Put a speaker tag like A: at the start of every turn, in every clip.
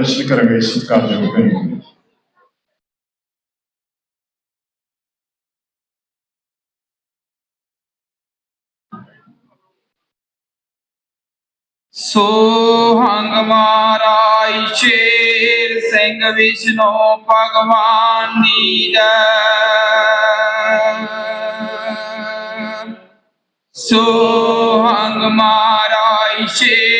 A: ਦਰਸ਼ਨ ਕਰਾਂਗੇ ਸਤਿਕਾਰਯੋਗ ਭੈਣ ਜੀ ਦੇ।
B: ਸੋਹੰਗ ਮਹਾਰਾਜ, ਸ਼ੇਰ ਸਿੰਘ ਵਿਸ਼ਨੂੰ ਭਗਵਾਨ ਦੀ ਜੈ ਸੋਹੰਗ ਮਹਾਰਾਜ, ਸ਼ੇਰ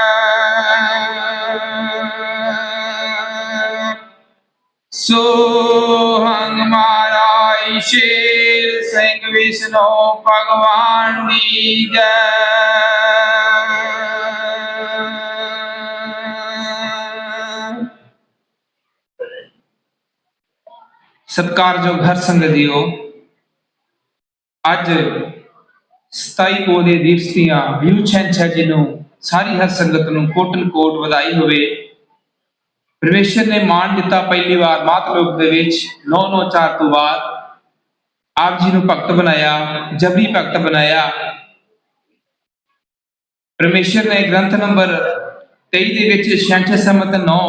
B: ਸੋਹੰਗ ਮਹਾਰਾਜ ਸ਼ੇਰ ਸਿੰਘ ਵਿਸ਼ਨੂੰ ਭਗਵਾਨ ਦੀ ਜੈ ਸਤਿਕਾਰਯੋਗ ਹਰ ਸੰਗਤ ਜੀਓ ਅੱਜ 27 ਪੋ ਦੇ ਦਿਵਸ ਦੀਆਂ ਵਿਊ ਛੰਛਾ ਜੀ ਨੂੰ ਸਾਰੀ ਹਰ ਸੰਗਤ ਨੂੰ ਕੋਟਨ ਕੋਟ ਵਧਾਈ ਹੋਵੇ ਪਰਮੇਸ਼ਰ ਨੇ ਮਾਣ ਦਿੱਤਾ ਪਹਿਲੀ ਵਾਰ ਮਾਤ ਲੋਕ ਦੇ ਵਿੱਚ 994 ਤੋਂ ਬਾਅਦ। ਆਪ ਜੀ ਨੂੰ ਭਗਤ ਬਣਾਇਆ ਜਬਰੀ ਭਗਤ ਬਣਾਇਆ। ਪਰਮੇਸ਼ਰ ਨੇ ਗ੍ਰੰਥ ਨੰਬਰ 23 ਦੇ ਵਿੱਚ ਛੰਛ ਸਮਤ 9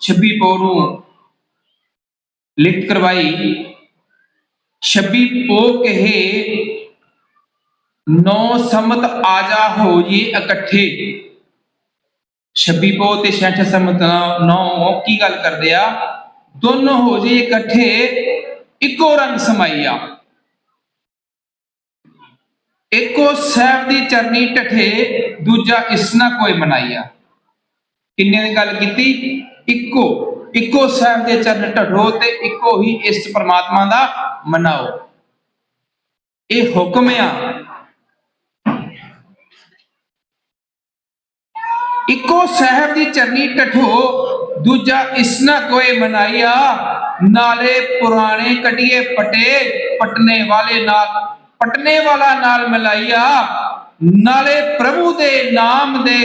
B: 26 ਪੋ ਨੂੰ ਲਿਖਤ ਕਰਵਾਈ। 26 ਪੋ ਕਹੇ, ਨੌ ਸਮਤ ਆਜਾ ਹੋ ਜੀ ਇਕੱਠੇ। 26 ਤੇ 66 ਸਮਤ 9 ਕੀ ਗੱਲ ਕਰਦੇ ਆ? ਦੋਨੋਂ ਹੋ ਜੀ ਇਕੱਠੇ, ਇੱਕੋ ਰੰਗ ਸਮਾਈਆ ਇੱਕੋ ਸਹਿਬ ਦੀ ਚਰਨੀ ਟਠੇ ਦੂਜਾ ਇਸ ਨਾ ਕੋਈ ਮਨਾਈਆ ਕਿੰਨੇ ਦੀ ਗੱਲ ਕੀਤੀ? ਇੱਕੋ ਇੱਕੋ ਸਾਹਿਬ ਦੇ ਚਰਨ ਢੜੋ ਤੇ ਇੱਕੋ ਹੀ ਇਸ ਪ੍ਰਮਾਤਮਾ ਦਾ ਮਨਾਓ। ਇਹ ਹੁਕਮ ਆ ਇੱਕੋ ਸਾਹਿਬ ਦੀ ਚਰਨੀ ਢਠੋ, ਦੂਜਾ ਇਸ ਨਾ ਮਨਾਈਆ ਨਾਲੇ ਪੁਰਾਣੇ ਕਟਿਏ ਪਟੇ, ਪਟਨੇ ਵਾਲੇ ਨਾਲ, ਪਟਨੇ ਵਾਲਾ ਨਾਲ ਮਿਲਾਈਆ ਨਾਲੇ ਪ੍ਰਭੂ ਦੇ ਨਾਮ ਦੇ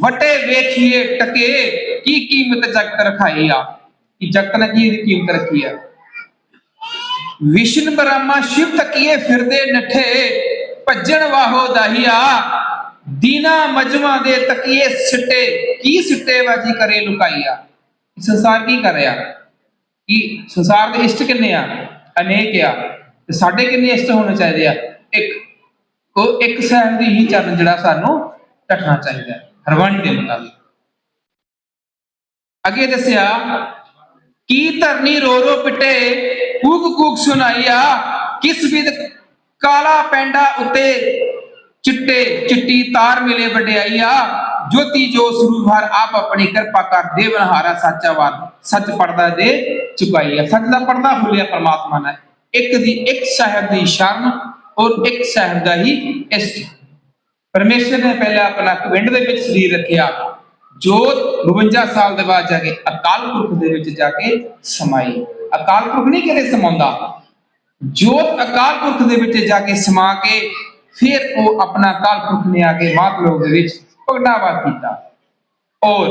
B: ਵਟੇ ਵੇਖੀਏ ਟਕੇ, ਕੀ ਕੀਮਤ ਜਗਤ ਰਖਾਈ ਆ? ਕਿ ਜਗਤ ਨੇ ਕੀ ਕੀਮਤ ਰੱਖੀ ਆ? ਵਿਸ਼ਨ ਬ੍ਰਹਮਾ ਸ਼ਿਵ ਤਕੀਏ ਫਿਰਦੇ ਨਠੇ, ਭੱਜਣ ਵਾਹੋ ਦਾਹੀਆ ਦੀਨਾ ਮਜਮਾ ਦੇ ਤਕੀਏ ਸਿੱਟੇ, ਕੀ ਸਿੱਟੇ ਕਰੇ ਲੁਕਾਈਆ? ਸੰਸਾਰ ਕੀ ਕਰ ਰਿਹਾ? ਕਿ ਸੰਸਾਰ ਦੇ ਇਸ਼ਟ ਕਿੰਨੇ ਆ? ਅਨੇਕ ਆ। ਤੇ ਸਾਡੇ ਕਿੰਨੇ ਇਸ਼ਟ ਹੋਣੇ ਚਾਹੀਦੇ ਆ? ਇੱਕ। ਉਹ ਇੱਕ ਸਾਹਿਬ ਦੀ ਹੀ ਚਰਨ ਜਿਹੜਾ ਸਾਨੂੰ ਟੱਟਣਾ ਚਾਹੀਦਾ ਹੈ ਹਰਵਾਣੀ ਦੇ ਮੁਤਾਬਿਕ। ਅੱਗੇ ਦੱਸਿਆ, ਕੀ ਧਰਨੀ ਰੋ ਰੋ ਪਿਟੇ, ਕੂਕ ਕੂਕ ਸੁਣਾਈਆ, ਕਿਸ ਵਿਦ ਕਾਲਾ ਪੈਂਡਾ ਉੱਤੇ ਚਿੱਟੇ ਚਿੱਟੀ ਤਾਰ ਮਿਲੇ ਵਡਿਆਈਆ, ਜੋਤੀ ਜੋ ਸਰੂਭਰ ਆਪ ਆਪਣੀ ਕਿਰਪਾ ਕਰ ਦੇਵਨਹਾਰਾ ਸੱਚਾ ਵਾਰ ਸੱਚ ਪੜਦਾ ਦੇ, ਚੁਕਾਈਆ। ਸੱਚ ਦਾ ਪਰਦਾ ਖੁੱਲਿਆ ਪ੍ਰਮਾਤਮਾ ਨੇ ਇੱਕ ਦੀ ਇੱਕ ਸਾਹਿਬ ਦੀ ਸ਼ਰਨ ਔਰ ਇੱਕ ਸਾਹਿਬ ਦਾ ਹੀ ਇਸ਼ਟ ਪਰਮੇਸ਼ਰ ਨੇ ਪਹਿਲਾਂ ਆਪਣਾ ਕਵਿੰਡ ਦੇ ਵਿੱਚ ਸਰੀਰ ਰੱਖਿਆ। ਜੋਤ 52 ਸਾਲ ਦੇ ਬਾਅਦ ਜਾ ਕੇ ਅਕਾਲ ਪੁਰਖ ਦੇ ਵਿੱਚ ਜਾ ਕੇ ਸਮਾਈ। ਅਕਾਲ ਪੁਰਖ ਨਹੀਂ ਕਿਤੇ ਸਮਾਉਂਦਾ। ਜੋਤ ਅਕਾਲ ਪੁਰਖ ਦੇ ਵਿੱਚ ਜਾ ਕੇ ਸਮਾ ਕੇ ਫਿਰ ਉਹ ਆਪਣਾ ਅਕਾਲ ਨੇ ਆ ਕੇ ਦੇ ਵਿੱਚ ਪ੍ਰਗਟਾਵਾ ਕੀਤਾ। ਔਰ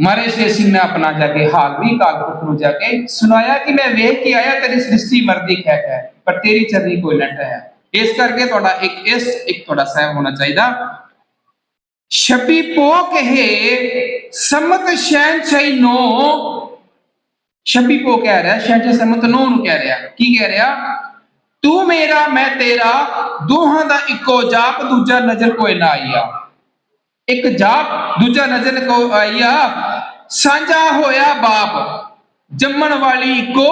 B: ਮਾਰੇ ਸੇ ਸਿੰਘ ਨੇ ਆਪਣਾ ਜਾ ਕੇ ਹਾਲ ਵੀ ਨੂੰ ਜਾ ਕੇ ਸੁਣਾਇਆ ਕਿ ਮੈਂ ਵੇਖ ਕੇ ਆਇਆ ਤੇਰੀ ਸ੍ਰਿਸ਼ਟੀ ਮਰਦੀ ਖੈ ਹੈ ਪਰ ਤੇਰੀ ਚਰਨੀ ਕੋਈ ਲਟ ਹੈ। ਇਸ ਕਰਕੇ ਤੁਹਾਡਾ ਇੱਕ ਇਸ, ਇੱਕ ਤੁਹਾਡਾ ਸਹਿਬ ਹੋਣਾ ਚਾਹੀਦਾ। ਛਪੀ ਪੋ ਕਹੇ, ਸਮਤ ਸ਼ੈਨਸ਼ਾਹੀ ਨੋ। ਛਪੀ ਪੋ ਕਹਿ ਰਿਹਾ ਸ਼ੈਨਸ਼ਾਹ ਸਮਤ ਨੋ ਨੂੰ ਕਹਿ ਰਿਹਾ। ਕੀ ਕਹਿ ਰਿਹਾ? ਤੂੰ ਮੇਰਾ, ਮੈਂ ਤੇਰਾ, ਦੋਹਾਂ ਦਾ ਇੱਕੋ ਜਾਪ, ਦੂਜਾ ਨਜ਼ਰ ਕੋਈ ਨਾ ਆਈਆ ਇੱਕ ਜਾਪ, ਦੂਜਾ ਨਜ਼ਰ ਕੋ ਆਈਆ ਸਾਂਝਾ ਹੋਇਆ ਬਾਪ, ਜੰਮਣ ਵਾਲੀ ਇੱਕੋ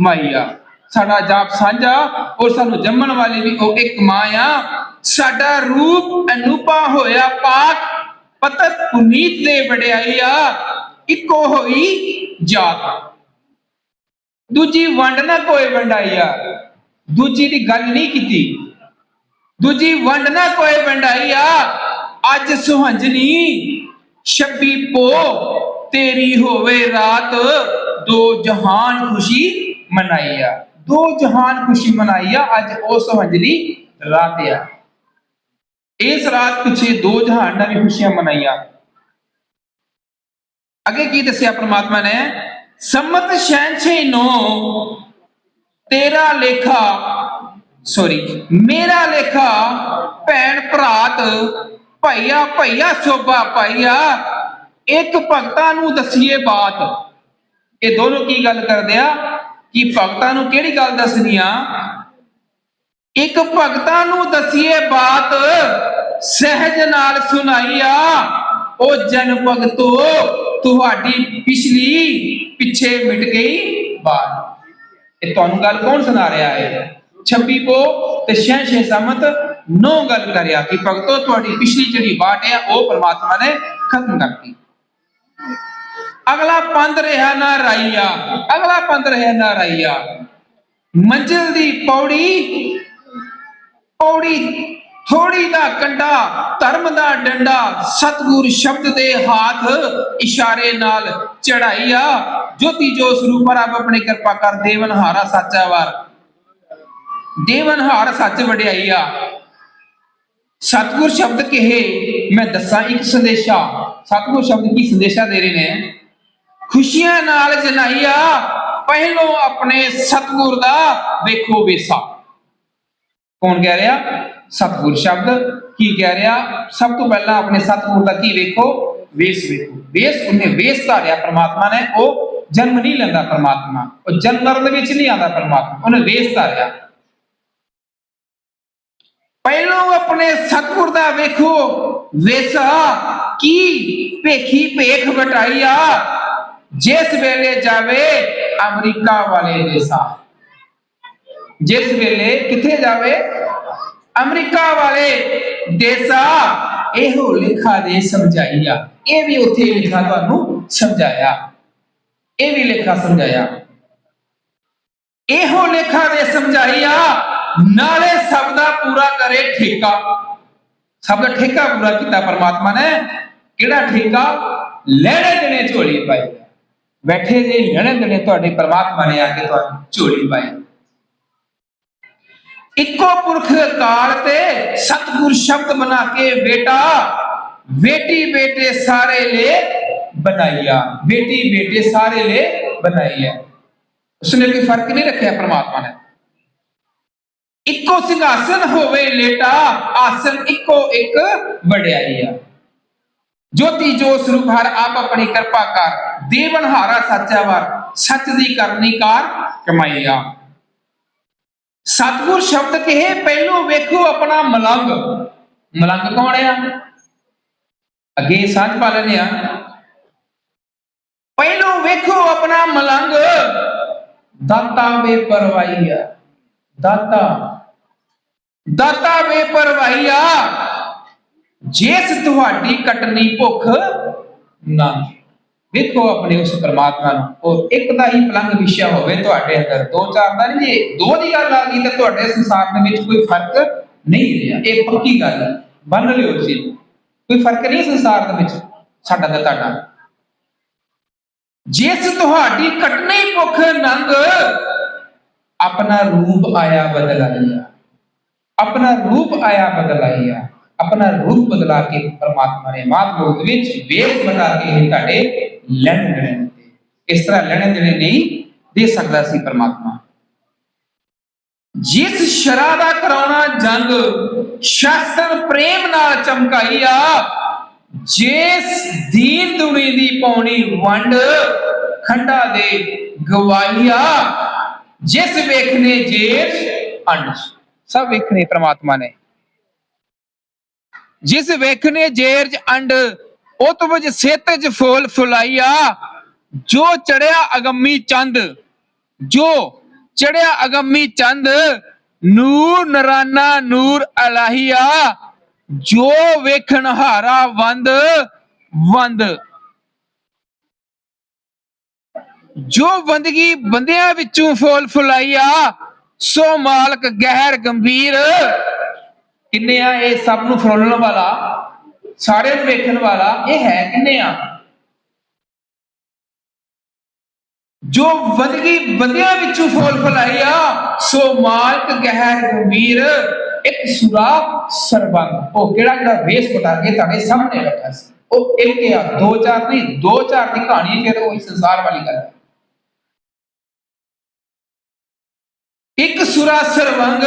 B: ਮਾਈਆ ਸਾਡਾ ਜਾਪ ਸਾਂਝਾ, ਔਰ ਸਾਨੂੰ ਜੰਮਣ ਵਾਲੀ ਵੀ ਉਹ ਇੱਕ ਮਾਂ ਆ ਸਾਡਾ ਰੂਪ ਅਨੂਪਾ ਹੋਇਆ ਪਾਕ ਪਤਤ ਪੁਨੀਤ ਦੇ ਵਡਿਆਈਆ ਇੱਕੋ ਹੋਈ ਜਾਤ। ਦੂਜੀ ਵੰਡ ਨਾ ਕੋਈ ਵੰਡਾਈਆ ਦੂਜੀ ਦੀ ਗੱਲ ਨਹੀਂ ਕੀਤੀ। ਦੂਜੀ ਵੰਡ ਨਾ ਕੋਈ ਵੰਡਾਈਆ, ਅੱਜ ਸੁਹੰਜਨੀ 26 ਪੋ, ਤੇਰੀ ਹੋਵੇ ਰਾਤ, ਦੋ ਜਹਾਨ ਖੁਸ਼ੀ ਮਨਾਈ ਆ ਦੋ ਜਹਾਨ ਖੁਸ਼ੀ ਮਨਾਈ ਅੱਜ ਉਹ ਹੰਜਲੀ ਰਾਤ ਆ। ਇਸ ਰਾਤ ਪਿੱਛੇ ਦੋ ਜਹਾਨ ਨਾਲ ਵੀ ਖੁਸ਼ੀਆਂ ਮਨਾਈਆਂ। ਅੱਗੇ ਕੀ ਦੱਸਿਆ ਪ੍ਰਮਾਤਮਾ ਨੇ? ਸੰਮਤ 669 ਤੇਰਾ ਲੇਖਾ ਸੌਰੀ ਮੇਰਾ ਲੇਖਾ, ਭੈਣ ਭਰਾਤ, ਭਈਆ ਭਈਆ, ਸੋਭਾ ਭਈਆ ਇੱਕ ਭਗਤਾਂ ਨੂੰ ਦਸੀਏ ਬਾਤ। ਇਹ ਦੋਨੋਂ ਕੀ ਗੱਲ ਕਰਦੇ ਆ? ਕਿ ਭਗਤਾਂ ਨੂੰ ਕਿਹੜੀ ਗੱਲ ਦੱਸਣੀ ਆ? ਇੱਕ ਭਗਤਾਂ ਨੂੰ ਦਸੀਏ ਬਾਤ, ਸਹਿਜ ਨਾਲ ਸੁਣਾਈਆ, ਉਹ ਜਨ ਭਗਤੋ, ਤੁਹਾਡੀ ਪਿਛਲੀ, ਪਿੱਛੇ ਮਿਟ ਗਈ ਬਾਤ। ਇਹ ਤੁਹਾਨੂੰ ਗੱਲ ਕੌਣ ਸੁਣਾ ਰਿਹਾ ਹੈ? 26 ਕੋ ਤੇ 66 ਸਮਤ, ਨੋ ਗੱਲ ਕਰਿਆ ਕਿ ਭਗਤੋ, ਤੁਹਾਡੀ ਪਿਛਲੀ ਜਿਹੜੀ ਬਾਟ ਹੈ, ਉਹ ਪ੍ਰਮਾਤਮਾ ਨੇ ਖਤਮ ਕਰਤੀ। ਅਗਲਾ ਪੰਧ ਰਿਹਾ ਨਾ ਰਾਈਆ ਅਗਲਾ ਪੰਧ ਰਿਹਾ ਨਾ ਰਾਈਆ ਮੰਜ਼ਿਲ ਦੀ ਪੌੜੀ ਪੌੜੀ ਥੋੜੀ ਦਾ ਕੰਡਾ, ਧਰਮ ਦਾ ਡੰਡਾ, ਸਤਗੁਰ ਸ਼ਬਦ ਦੇ ਹੱਥ ਇਸ਼ਾਰੇ ਨਾਲ ਚੜਾਈਆ ਜੋਤੀ ਜੋ ਸਰੂਪ ਰੱਬ ਆਪਣੀ ਕਿਰਪਾ ਕਰ, ਦੇਵਨ ਹਾਰਾ ਸਾਚਾ ਵਾਰ। ਦੇਵਨ ਹਾਰ ਸੱਚ ਵਡਿਆਈਆ ਸਤਗੁਰ ਸ਼ਬਦ ਕਹੇ? ਮੈਂ ਦੱਸਾਂ ਇੱਕ ਸੰਦੇਸ਼ਾ। ਸਤਗੁਰ ਸ਼ਬਦ ਕੀ ਸੰਦੇਸ਼ਾ ਦੇ ਰਹੇ ਨੇ? ਖੁਸ਼ੀਆਂ ਨਾਲ ਜਨਾਈਆ ਪਹਿਲੋਂ ਆਪਣੇ ਸਤਗੁਰ ਦਾ ਵੇਖੋ ਵੇਸਾ। ਕੌਣ ਕਹਿ ਰਿਹਾ? ਸਤਗੁਰ ਸ਼ਬਦ ਕੀ ਕਹਿ ਰਿਹਾ? ਸਭ ਤੋਂ ਪਹਿਲਾਂ ਆਪਣੇ ਸਤਗੁਰ ਦਾ ਕੀ ਵੇਖੋ? ਵੇਸ ਵੇਖੋ। ਵੇਸ ਉਹਨੇ ਵੇਸ ਧਾਰਿਆ ਪ੍ਰਮਾਤਮਾ ਨੇ, ਉਹ ਜਨਮ ਨਹੀਂ ਲੈਂਦਾ ਪ੍ਰਮਾਤਮਾ। ਉਹ ਜਨਮ ਮਰਨ ਵਿੱਚ ਨਹੀਂ ਆਉਂਦਾ ਪ੍ਰਮਾਤਮਾ। ਉਹਨੇ ਵੇਸ ਧਾਰਿਆ। ਪਹਿਲੋਂ ਆਪਣੇ ਸਤਗੁਰ ਦਾ ਵੇਖੋ। ਵੇਸਾ ਕੀ ਭੇਖੀ ਭੇਖ ਵਟਾਈਆ ਜਿਸ ਵੇਲੇ ਜਾਵੇ ਅਮਰੀਕਾ ਵਾਲੇ ਦੇਸਾ ਜਿਸ ਵੇਲੇ ਕਿੱਥੇ ਜਾਵੇ? ਅਮਰੀਕਾ ਵਾਲੇ ਦੇਸਾ, ਇਹੋ ਲਿਖਾ ਦੇ ਸਮਝਾਈਆ। ਇਹ ਵੀ ਉੱਥੇ ਲਿਖਾ ਤੁਹਾਨੂੰ ਸਮਝਾਇਆ। ਇਹ ਵੀ ਲਿਖਾ ਸਮਝਾਇਆ। ਇਹੋ ਲਿਖਾ ਦੇ ਸਮਝਾਈਆ, ਨਾਲੇ ਸਭ ਦਾ ਪੂਰਾ ਕਰੇ ਠੇਕਾ। ਸਭ ਦਾ ਠੇਕਾ ਪੂਰਾ ਕੀਤਾ ਪਰਮਾਤਮਾ ਨੇ। ਕਿਹੜਾ ਠੇਕਾ? ਲੈਣੇ ਦੇਣੇ ਝੋਲੀ ਪਾਈ। ਬੈਠੇ ਜੇ ਲੈਣੇ ਦੇਣੇ ਤੁਹਾਡੇ ਪਰਮਾਤਮਾ ਨੇ ਆ ਕੇ ਤੁਹਾਨੂੰ ਝੋਲੀ ਪਾਈ। ਇੱਕੋ ਪੁਰਖ ਕਾਲ ਤੇ ਸਤਗੁਰ ਸ਼ਬਦ ਬਣਾ ਕੇ ਬੇਟਾ, ਬੇਟੀ ਬੇਟੇ ਸਾਰੇ ਲੈ ਬਣਾਈਆ। ਬੇਟੀ ਬੇਟੇ ਸਾਰੇ ਲੈ ਬਣਾਈਆ ਉਸਨੇ ਕੋਈ ਫ਼ਰਕ ਨਹੀਂ ਰੱਖਿਆ ਪਰਮਾਤਮਾ ਨੇ। ਇੱਕੋ ਸਿੰਘਾਸਨ ਹੋਵੇ ਲੇਟਾ, ਆਸਨ ਇੱਕੋ ਇੱਕ ਵਡਿਆਈ ਆ। ਜੋਤੀ ਜੋ ਸਰੂਪ ਹਰ ਆਪ ਆਪਣੀ ਕਿਰਪਾ ਕਰ। ਦੇਵਨ ਹਾਰਾ ਸੱਚਾ ਵਰ, ਸੱਚ ਦੀ ਕਰਨੀ ਕਾਰ ਕਮਾਈਆ ਸਤਗੁਰ ਸ਼ਬਦ ਕਹੇ, ਪਹਿਲੋਂ ਵੇਖੋ ਆਪਣਾ ਮਲੰਗ। ਮਲੰਗ ਕੌਣ ਆ? ਅੱਗੇ ਸਾਂਝ ਪਾ ਲੈਨੇ ਆ ਪਹਿਲੋਂ ਵੇਖੋ ਆਪਣਾ ਮਲੰਗ। ਦਾਤਾ ਬੇਪਰਵਾਹੀਆ ਦਾਤਾ। ਦਾਤਾ ਬੇਪਰਵਾਹੀ ਆ ਜਿਸ ਤੁਹਾਡੀ ਕਟਨੀ ਭੁੱਖ ਨਾ। ਵੇਖੋ ਆਪਣੇ ਉਸ ਪ੍ਰਮਾਤਮਾ ਨੂੰ। ਉਹ ਇੱਕ ਦਾ ਹੀ ਪਲੰਗ ਵਿਸ਼ਾ ਹੋਵੇ ਤੁਹਾਡੇ ਅੰਦਰ, ਦੋ ਚਾਰ ਦਾ ਨਹੀਂ, ਜੇ ਦੋ ਦੀ ਗੱਲ ਆ ਗਈ ਤਾਂ ਤੁਹਾਡੇ ਸੰਸਾਰ ਦੇ ਵਿੱਚ ਕੋਈ ਫ਼ਰਕ ਨਹੀਂ ਰਿਹਾ। ਇਹ ਪੱਕੀ ਗੱਲ ਹੈ ਬੰਨ ਲਿਓ ਤੁਸੀਂ ਕੋਈ ਫ਼ਰਕ ਨਹੀਂ ਸੰਸਾਰ ਦੇ ਵਿੱਚ, ਸਾਡਾ ਤੇ ਤੁਹਾਡਾ। ਜਿਸ ਤੁਹਾਡੀ ਕਟਨੀ ਭੁੱਖ ਨੰਗ, ਆਪਣਾ ਰੂਪ ਆਇਆ ਬਦਲਾਈਆ ਆਪਣਾ ਰੂਪ ਆਇਆ ਬਦਲਾਈਆ ਆਪਣਾ ਰੂਪ ਬਦਲਾ ਕੇ ਪਰਮਾਤਮਾ ਨੇ ਮਾਤ ਲੋਕ ਵਿੱਚ ਵੇਖ ਬਣਾ ਕੇ ਤੁਹਾਡੇ ਲੈਣ ਦੇਣੇ ਦਿੱਤੇ ਇਸ ਤਰ੍ਹਾਂ ਲੈਣ ਦੇਣੇ ਨਹੀਂ ਦੇ ਸਕਦਾ ਸੀ ਪਰਮਾਤਮਾ। ਜਿਸ ਸ਼ਰਾ ਦਾ ਕਰਾਉਣਾ ਜੰਗ ਸ਼ਾਸਨ ਪ੍ਰੇਮ ਨਾਲ ਚਮਕਾਈਆ ਜਿਸ ਦੀਨ ਦੁਨੀ ਦੀ ਪਾਉਣੀ ਵੰਡ, ਖੰਡਾ ਦੇ ਗਵਾਈਆ ਜਿਸ ਵੇਖਨੇ ਜੇਰ ਅੰਡ। ਸਭ ਵੇਖਨੇ ਪ੍ਰਮਾਤਮਾ ਨੇ। ਜਿਸ ਵੇਖਨੇ ਜੇਰਜ ਅੰਡ ਉਹ ਤੋਂ ਵਜ ਸੇਤਜ ਫੁੱਲ ਫੁਲਾਈਆ ਜੋ ਚੜਿਆ ਅਗੰਮੀ ਚੰਦ, ਜੋ ਚੜਿਆ ਅਗੰਮੀ ਚੰਦ, ਨੂਰ ਨਰਾਨਾ ਨੂਰ ਅਲਾਹੀਆ ਜੋ ਵੇਖਣ ਹਾਰਾ ਵੰਦ ਵੰਦ। ਜੋ ਬੰਦਗੀ ਬੰਦਿਆਂ ਵਿੱਚੋਂ ਫੁੱਲ ਫੁਲਾਈਆ ਸੋ ਮਾਲਕ ਗਹਿਰ ਗੰਭੀਰ। ਕਿੰਨੇ ਆ ਇਹ ਸਭ ਨੂੰ ਫਰੋਲਣ ਵਾਲਾ? ਸਾਰਿਆਂ ਨੂੰ ਵੇਖਣ ਵਾਲਾ ਇਹ ਹੈ ਕਿੰਨੇ ਆ? ਜੋ ਵਧਗੀ ਵਧੀਆਂ ਵਿੱਚੋਂ ਫੋਲ ਫਲਾਈਆ ਸੋ ਮਾਲਕ ਗਹਿਰ ਗੰਭੀਰ, ਇੱਕ ਸੁਰਾ ਸਰਬੰਗ। ਉਹ ਕਿਹੜਾ ਜਿਹੜਾ ਵੇਸ ਬਤਾ ਕੇ ਤੁਹਾਡੇ ਸਾਹਮਣੇ ਬੈਠਾ ਸੀ? ਉਹ ਇੱਕ ਆ, ਦੋ ਚਾਰ ਨਹੀਂ, ਦੋ ਚਾਰ ਦੀ ਕਹਾਣੀ ਹੈ, ਫਿਰ ਉਹ ਸੰਸਾਰ ਵਾਲੀ ਗੱਲ। ਹੈ ਇੱਕ ਸੁਰਾ ਸਰਵੰਗ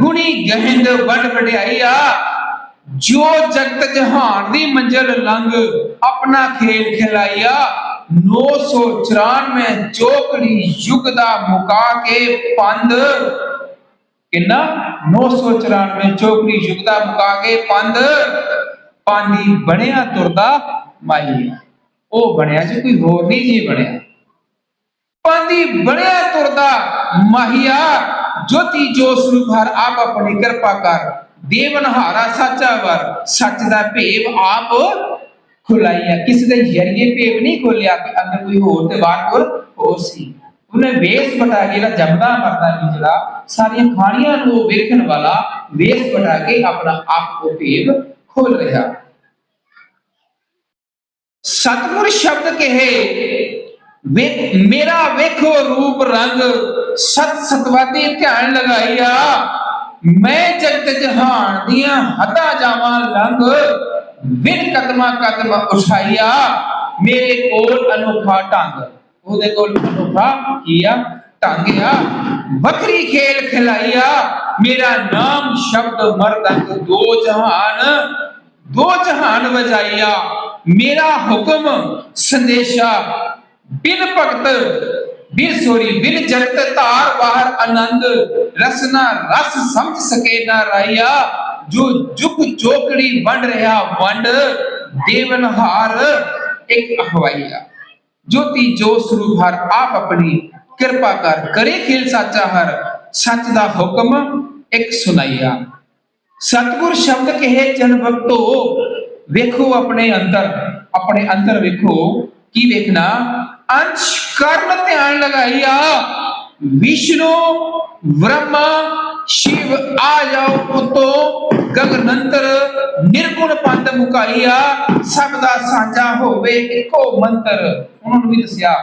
B: ਗੁਣੀ ਗਹਿੰਦ ਵਡਿਆਈ ਆ ਜੋ ਜਗਤ ਜਹਾਨ ਦੀ ਮੰਜ਼ਲ ਲੰਘ, ਆਪਣਾ ਖੇਲ ਖਿਲਾਈਆ 994 ਚੋਕੜੀ ਯੁਗ ਦਾ ਮੁਕਾ ਕੇ ਪੰਦ ਕਿੰਨਾ? 994 ਚੋਕੜੀ ਯੁਗ ਦਾ ਮੁਕਾ ਕੇ ਪੰਦ ਪਾਣੀ ਬਣਿਆ ਤੁਰਦਾ ਮਾਈ। ਉਹ ਬਣਿਆ ਜੀ ਕੋਈ ਹੋਰ ਨਹੀਂ ਜੀ ਬਣਿਆ। ਪਾਂਦੀ ਬਣਿਆ ਤੁਰਦਾ ਮਾਹੀਆ। ਜੋਤੀ ਜੋ ਸਰੂਪ ਹਰ ਆਪ ਆਪਣੀ ਕਿਰਪਾ ਕਰ। ਦੇਵਨਹਾਰਾ ਸਾਚਾ ਵਰ, ਸੱਚ ਦਾ ਭੇਵ ਆਪ ਖੁਲਾਈਆ। ਕਿਸੇ ਦੇ ਜਰੀਏ ਭੇਵ ਨਹੀਂ ਖੋਲਿਆ ਕਿ ਅੰਦਰ ਕੋਈ ਹੋਰ ਤੇ ਬਾਹਰ ਕੋਲ ਹੋਰ ਸੀ। ਉਹਨੇ ਵੇਸ ਬਟਾ ਕੇ ਜਿਹੜਾ ਜੰਮਦਾ ਮਰਦਾ ਨਹੀਂ ਜਿਹੜਾ ਸਾਰੀਆਂ ਖਾਣੀਆਂ ਨੂੰ ਵੇਖਣ ਵਾਲਾ ਵੇਸ ਬਟਾ ਕੇ ਆਪਣਾ ਆਪ ਕੋ ਭੇਵ ਖੋਲ ਰਿਹਾ। ਸਤਿਗੁਰ ਸ਼ਬਦ ਕਹੇ ਮੇਰਾ ਵੇਖੋ ਰੂਪ ਰੰਗ, ਸਤ ਸਤਵਾਦੀ ਧਿਆਨ ਲਗਾਈਆ। ਮੈਂ ਜਗਤ ਜਹਾਨ ਦੀਆਂ ਹੱਦਾਂ ਜਾਵਾਂ ਲੰਘ, ਵਿਨ ਕਦਮਾ ਕਦਮ ਉਠਾਈਆ, ਮੇਰੇ ਕੋਲ ਅਨੋਖਾ ਢੰਗ। ਉਹਦੇ ਕੋਲ ਅਨੋਖਾ ਕੀਆ ਢੰਗ ਆ। ਵੱਖਰੀ ਖੇਲ ਖਿਲਾਈਆ, ਮੇਰਾ ਨਾਮ ਸ਼ਬਦ ਮਰਦੰਗ ਦੋ ਜਹਾਨ ਦੋ ਜਹਾਨ ਵਜਾਈਆ। ਮੇਰਾ ਹੁਕਮ ਸੰਦੇਸ਼ਾ ਬਿਨ ਭਗਤ ਬਿਨ ਸੋਰੀ, ਬਿਨ ਜਗਤ ਧਾਰ ਬਾਹਰ ਆਨੰਦ ਰਸਨਾ ਰਸ ਸਮਝ ਸਕੇ ਨਾ ਰਾਈਆ ਜੋ ਜੁਗ ਜੋਕੜੀ ਵੰਡ ਰਿਹਾ ਵੰਡ ਦੇਵਨਹਾਰ ਇੱਕ ਅਖਵਾਈਆ ਜੋਤੀ ਜੋ ਸਰੂਪ ਹਰ ਆਪ ਆਪਣੀ ਕਿਰਪਾ ਕਰ ਕਰੇ ਖੇਲ ਸਾਚਾ ਹਰ, ਸੱਚ ਦਾ ਹੁਕਮ ਇੱਕ ਸੁਨਾਈਆ ਸਤਿਗੁਰ ਸ਼ਬਦ ਕਹੇ ਜਨ ਭਗਤੋ, ਵੇਖੋ ਆਪਣੇ ਅੰਦਰ ਆਪਣੇ ਅੰਦਰ ਵੇਖੋ ਕੀ ਵੇਖਣਾ ਅੰਸ਼ ਕਰਨ ਧਿਆਨ ਲਗਾਈਆ ਵਿਸ਼ਨੂੰ ਬ੍ਰਹਮਾ ਸ਼ਿਵ ਆ ਜਾਓ ਉਤੋ ਗਗਨੰਤਰ ਨਿਰਗੁਣ ਪੰਦ ਮੁਕਾਈਆ ਸਭ ਦਾ ਸਾਂਝਾ ਹੋਵੇ ਇੱਕੋ ਮੰਤਰ ਉਹਨਾਂ ਨੂੰ ਵੀ ਦੱਸਿਆ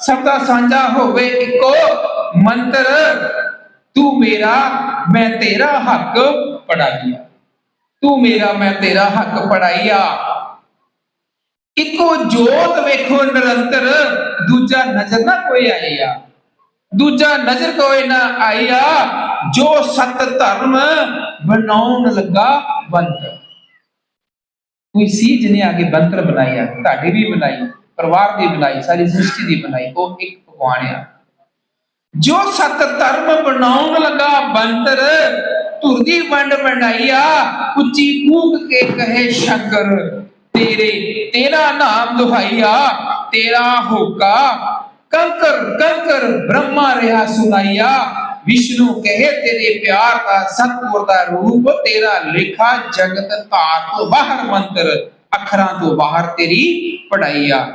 B: ਸਭ ਦਾ ਸਾਂਝਾ ਹੋਵੇ ਇੱਕੋ ਮੰਤਰ ਤੂੰ ਮੇਰਾ ਮੈਂ ਤੇਰਾ ਹੱਕ ਪੜਾਈਆ ਤੂੰ ਮੇਰਾ ਮੈਂ ਤੇਰਾ ਹੱਕ ਪੜਾਈਆ ਇੱਕੋ ਜੋਤ ਵੇਖੋ ਨਿਰੰਤਰ ਦੂਜਾ ਨਜ਼ਰ ਨਾ ਕੋਈ ਆਈਆ ਦੂਜਾ ਨਜ਼ਰ ਕੋਈ ਨਾ ਆਈਆ ਜੋ ਸਤ ਧਰਮ ਬਣਾਉਣ ਲੱਗਾ ਬੰਤ ਕੋਈ ਸੀ ਜਿਹਨੇ ਆ ਕੇ ਬੰਤਰ ਬਣਾਇਆ ਤੁਹਾਡੀ ਵੀ ਬਣਾਈ ਪਰਿਵਾਰ ਦੀ ਬਣਾਈ ਸਾਰੀ ਸ੍ਰਿਸ਼ਟੀ ਦੀ ਬਣਾਈ ਉਹ ਇੱਕ ਭਗਵਾਨ ਆ ਜੋ ਸਤ ਧਰਮ ਬਣਾਉਣ ਲੱਗਾ ਬੰਤਰ ਧੁਰ ਦੀ ਵੰਡ ਬਣਾਈਆ ਉੱਚੀ ਕੂਕ ਕੇ ਕਹੇ ਸ਼ੰਕਰ ਤੇਰੇ, ਤੇਰਾ ਨਾਮ ਦੁਹਾਈਆ, ਤੇਰਾ ਹੋਕਾ। ਕੰਕਰ ਕੰਕਰ ਬ੍ਰਹਮਾ ਰਿਹਾ ਸੁਨਾਈਆ। ਵਿਸ਼ਨੂੰ ਕਹੇ, ਤੇਰੇ ਪਿਆਰ ਦਾ ਸਤਪੁਰ ਦਾ ਰੂਪ, ਤੇਰਾ ਲੇਖਾ ਜਗਤ ਧਾਰ ਤੋਂ ਬਾਹਰ, ਮੰਤਰ ਅੱਖਰਾਂ ਤੋਂ ਬਾਹਰ ਤੇਰੀ ਪੜਾਈਆ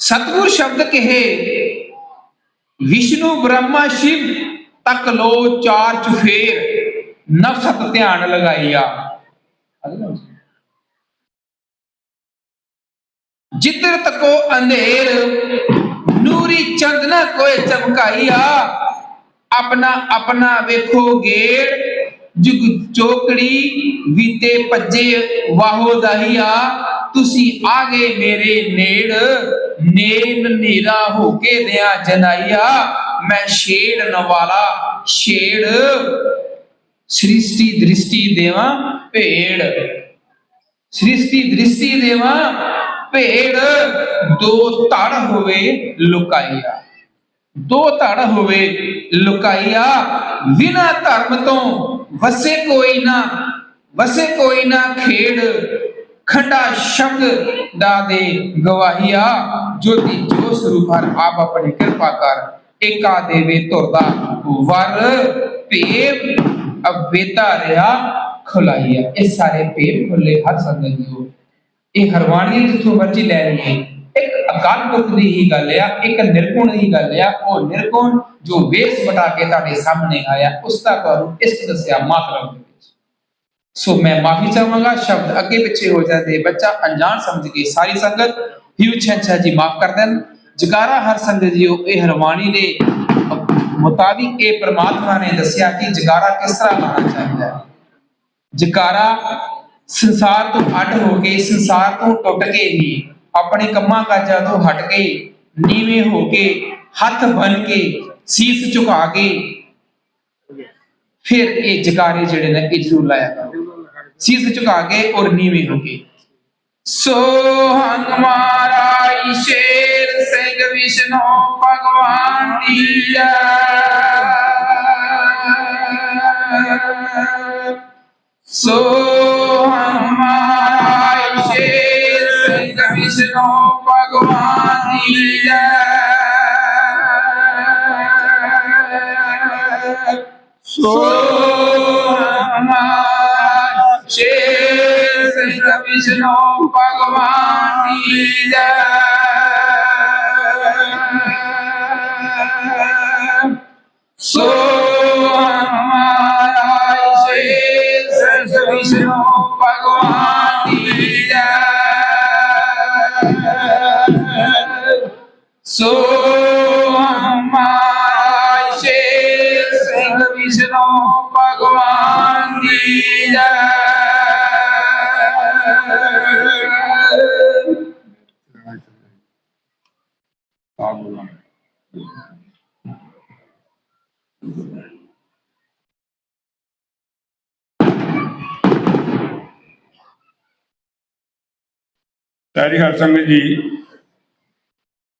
B: ਸਤਿਗੁਰ ਸ਼ਬਦ ਕਹੇ, ਵਿਸ਼ਨੂੰ ਬ੍ਰਹਮਾ ਸ਼ਿਵ ਤੱਕ ਲੋ ਚਾਰ ਚੁਫੇਰ ਨਫਸਤ ਧਿਆਨ ਲਗਾਈਆ ਜਿੱਧਰ ਤਕੋ ਅੰਧੇਰ ਨੂਰੀ ਚੰਦ ਨਾ ਕੋਏ ਚਮਕਾਈਆ ਆਪਣਾ ਆਪਣਾ ਵੇਖੋ ਗੇੜ, ਜੁਗ ਚੋਕੜੀ ਵੀਤੇ ਭੱਜੇ ਵਾਹੋ ਦਹੀਆ ਤੁਸੀਂ ਆਗੇ ਮੇਰੇ ਨੇੜ, ਨੇਮ ਨੀਰਾ ਹੋ ਕੇ ਦਿਆਂ ਜਨਾਈਆ ਮੈਂ ਛੇੜਨ ਵਾਲਾ ਛੇੜ ਸ੍ਰਿਸ਼ਟੀ ਦ੍ਰਿਸ਼ਟੀ ਦੇਵਾਂ ਭੇੜ। ਸ੍ਰਿਸ਼ਟੀ ਦ੍ਰਿਸ਼ਟੀ ਦੇਵਾਂ ਭੇੜ। ਦੋ ਧੜ ਹੋਵੇ ਲੁਕਾਈਆ ਦੋ ਧੜ ਹੋਵੇ ਲੁਕਾਈਆ ਬਿਨਾ ਧਰਮ ਤੋਂ ਵਸੇ ਕੋਈ ਨਾ, ਵਸੇ ਕੋਈ ਨਾ ਖੇੜ। ਖੰਡਾ ਸ਼ਬਦ ਦਾ ਦੇ ਗਵਾਹੀਆ ਜੋਤੀ ਜੋ ਸਰੂਪ ਹਰ ਆਪ ਆਪਣੀ ਕਿਰਪਾ ਕਰ, ਏਕਾ ਦੇਵੇ ਤੁਰਦਾ ਵਰ ਭੇਵ ਅਵੇਤਾ ਰਿਆ ਖੁਲਾਈਆ। ਇਹ ਸਾਰੇ ਭੇਵ ਖੁੱਲੇ ਹਰ ਸੰਗਤ ਜੀਓ ਇਹ ਹਰਵਾਣੀ ਜਿੱਥੋਂ ਮਰਜ਼ੀ ਲੈ ਲਈਏ। ਇੱਕ ਅਕਾਲ ਪੁਰਖ ਦੀ ਹੀ ਗੱਲ ਆ, ਇੱਕ ਨਿਰਗੁਣ ਦੀ ਗੱਲ ਆ। ਉਹ ਨਿਰਗੁਣ ਜੋ ਵੇਸ ਬਟਾ ਕੇ ਤੁਹਾਡੇ ਸਾਹਮਣੇ ਆਇਆ, ਉਸ ਦਾ ਤੁਹਾਨੂੰ ਇਸ ਦੱਸਿਆ ਮਾਤਰਮ ਦੇ ਵਿੱਚ। ਸੋ ਮੈਂ ਮਾਫੀ ਚਾਹਾਂਗਾ, ਸ਼ਬਦ ਅੱਗੇ ਪਿੱਛੇ ਹੋ ਜਾਂਦੇ ਬੱਚਾ ਅਣਜਾਣ ਸਮਝ ਕੇ ਸਾਰੀ ਸੰਗਤ ਹਿਊ ਛੰਛਾ ਜੀ ਮਾਫ ਕਰ ਦੇਣ। ਜਗਾਰਾ ਹਰ ਸੰਗਤ ਜੀਓ, ਇਹ ਹਰਵਾਣੀ ਦੇ ਮੁਤਾਬਿਕ ਇਹ ਪ੍ਰਮਾਤਮਾ ਨੇ ਦੱਸਿਆ ਕਿ ਜਗਾਰਾ ਕਿਸ ਤਰ੍ਹਾਂ ਲਾਣਾ ਚਾਹੀਦਾ ਹੈ? ਜਗਾਰਾ ਸੰਸਾਰ ਤੋਂ ਅੱਡ ਹੋ ਕੇ, ਸੰਸਾਰ ਤੋਂ ਟੁੱਟ ਕੇ ਹੀ ਆਪਣੇ ਕੰਮਾਂ ਕਾਜਾਂ ਤੋਂ ਹਟ ਕੇ, ਨੀਵੇਂ ਹੋ ਕੇ, ਹੱਥ ਬਨ ਕੇ, ਸੀਸ ਝੁਕਾ ਕੇ, ਫਿਰ ਇਹ ਜਗਾਰੇ ਜਿਹੜੇ ਨੇ, ਇਹ ਜ਼ਰੂਰ ਲਾਇਆ ਕਰੋ। ਸੀਸ ਝੁਕਾ ਕੇ ਔਰ ਨੀਵੇਂ ਹੋ ਕੇ। ਸੋ ਹਮਾਰਾ ਸ਼ੇਰ ਸਿੰਘ ਵਿਸ਼ਨੂੰ ਭਗਵਾਨ ਦੀ ਜੈ ਸੋ ਹਮਾਰਾ ਸ਼ੇਰ ਸਿੰਘ ਵਿਸ਼ਨੂੰ ਭਗਵਾਨ ਦੀ ਜੈ ਸੋ ਹਮਾਰਾ ਸ਼ੇਰ ਸਿੰਘ ਵਿਸ਼ਨੂੰ ਭਗਵਾਨ ਦੀ ਜੈ ਸੋ
A: ਸਾਰੀ ਹਰ ਸੰਗਤ ਜੀ